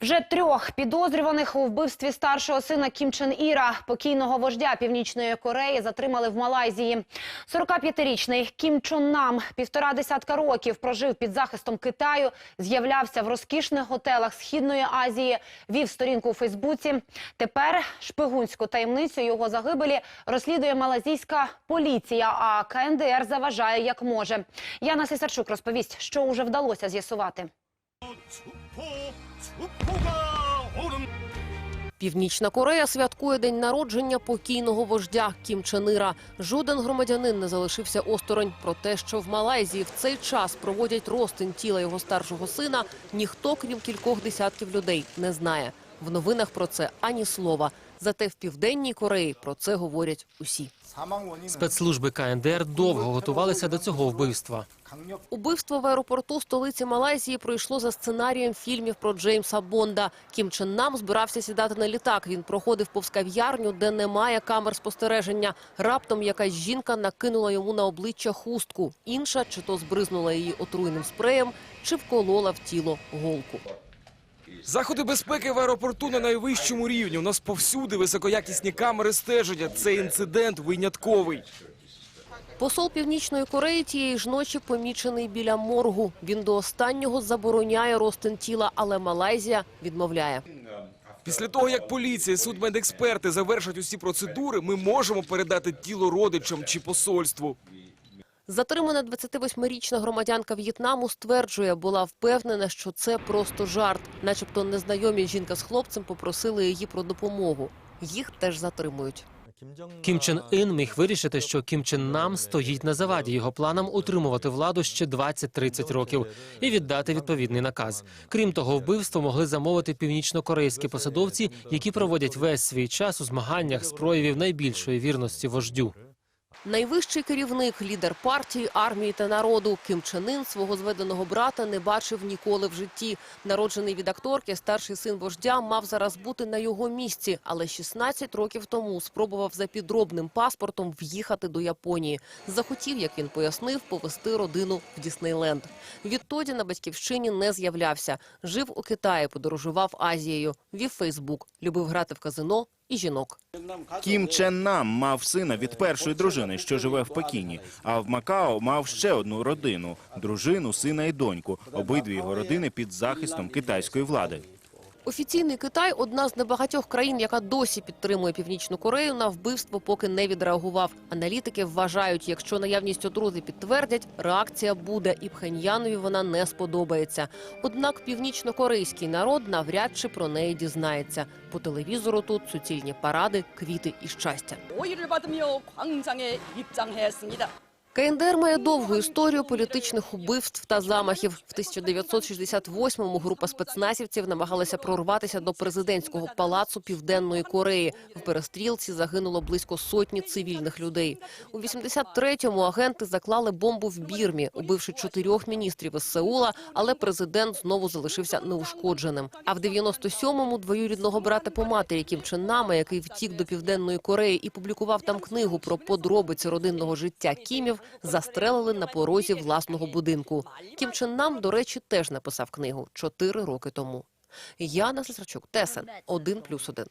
Вже трьох підозрюваних у вбивстві старшого сина Кім Чен Іра, покійного вождя Північної Кореї, затримали в Малайзії. 45-річний Кім Чон Нам півтора десятка років прожив під захистом Китаю, з'являвся в розкішних готелах Східної Азії, вів сторінку у Фейсбуці. Тепер шпигунську таємницю його загибелі розслідує малазійська поліція, а КНДР заважає як може. Яна Сисарчук розповість, що уже вдалося з'ясувати. Північна Корея святкує день народження покійного вождя Кім Чен Іра. Жоден громадянин не залишився осторонь. Про те, що в Малайзії в цей час проводять ростин тіла його старшого сина, ніхто, крім кількох десятків людей, не знає. В новинах про це ані слова. Зате в південній Кореї про це говорять усі. Спецслужби КНДР довго готувалися до цього вбивства. Убивство в аеропорту столиці Малайзії пройшло за сценарієм фільмів про Джеймса Бонда. Кім Чен Нам збирався сідати на літак. Він проходив повз кав'ярню, де немає камер спостереження. Раптом якась жінка накинула йому на обличчя хустку. Інша чи то збризнула її отруйним спреєм, чи вколола в тіло голку. Заходи безпеки в аеропорту на найвищому рівні. У нас повсюди високоякісні камери стеження. Цей інцидент винятковий. Посол Північної Кореї тієї ж ночі помічений біля моргу. Він до останнього забороняє розтин тіла, але Малайзія відмовляє. Після того, як поліція, судмедексперти завершать усі процедури, ми можемо передати тіло родичам чи посольству. Затримана 28-річна громадянка В'єтнаму стверджує, була впевнена, що це просто жарт. Начебто незнайомі жінка з хлопцем попросили її про допомогу. Їх теж затримують. Кім Чен Ін міг вирішити, що Кім Чен Нам стоїть на заваді його планам утримувати владу ще 20-30 років і віддати відповідний наказ. Крім того, вбивство могли замовити північнокорейські посадовці, які проводять весь свій час у змаганнях з проявів найбільшої вірності вождю. Найвищий керівник, лідер партії, армії та народу Ким Чен Ін свого зведеного брата не бачив ніколи в житті. Народжений від акторки, старший син вождя мав зараз бути на його місці, але 16 років тому спробував за підробним паспортом в'їхати до Японії. Захотів, як він пояснив, повести родину в Діснейленд. Відтоді на батьківщині не з'являвся. Жив у Китаї, подорожував Азією, вів Фейсбук, любив грати в казино і жінок. Кім Чен Нам мав сина від першої дружини, що живе в Пекіні. А в Макао мав ще одну родину – дружину, сина і доньку. Обидві його родини під захистом китайської влади. Офіційний Китай одна з небагатьох країн, яка досі підтримує Північну Корею на вбивство, поки не відреагував. Аналітики вважають, якщо наявність отрузи підтвердять, реакція буде, і Пхеньянові вона не сподобається. Однак північнокорейський народ навряд чи про неї дізнається. По телевізору тут суцільні паради, квіти і щастя. КНДР має довгу історію політичних убивств та замахів. В 1968-му група спецназівців намагалася прорватися до президентського палацу південної Кореї. В перестрілці загинуло близько сотні цивільних людей. У 83-му агенти заклали бомбу в Бірмі, убивши чотирьох міністрів із Сеула, але президент знову залишився неушкодженим. А в 97-му двоюрідного брата по матері Кім Чен Нама, який втік до південної Кореї і публікував там книгу про подробиці родинного життя Кімів застрелили на порозі власного будинку. Кім Чен Нам, до речі, теж написав книгу чотири роки тому. Яна Слесарчук, Тесен, 1+,1.